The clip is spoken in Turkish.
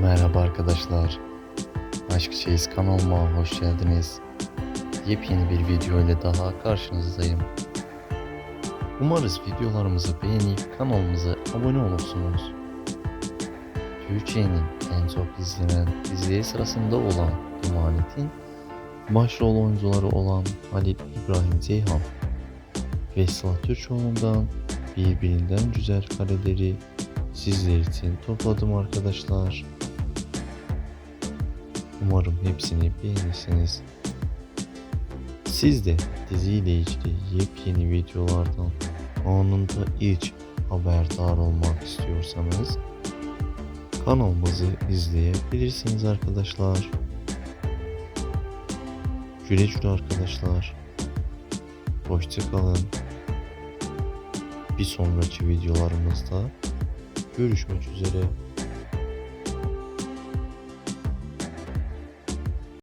Merhaba arkadaşlar. Aşk Çeyiz kanalıma hoş geldiniz. Yepyeni bir video ile daha karşınızdayım. Umarız videolarımızı beğenip kanalımıza abone olursunuz. Türkiye'nin en çok izlenen dizileri sırasında olan Emanet'in başrol oyuncuları olan Halil İbrahim Ceyhan ve Sıla Türkoğlu'ndan birbirinden güzel kareleri sizler için topladım arkadaşlar. Umarım hepsini beğenirsiniz. Siz de diziyle ilgili yepyeni videolardan anında ilk haberdar olmak istiyorsanız kanalımızı izleyebilirsiniz arkadaşlar. Güle güle arkadaşlar. Hoşçakalın. Bir sonraki videolarımızda görüşmek üzere.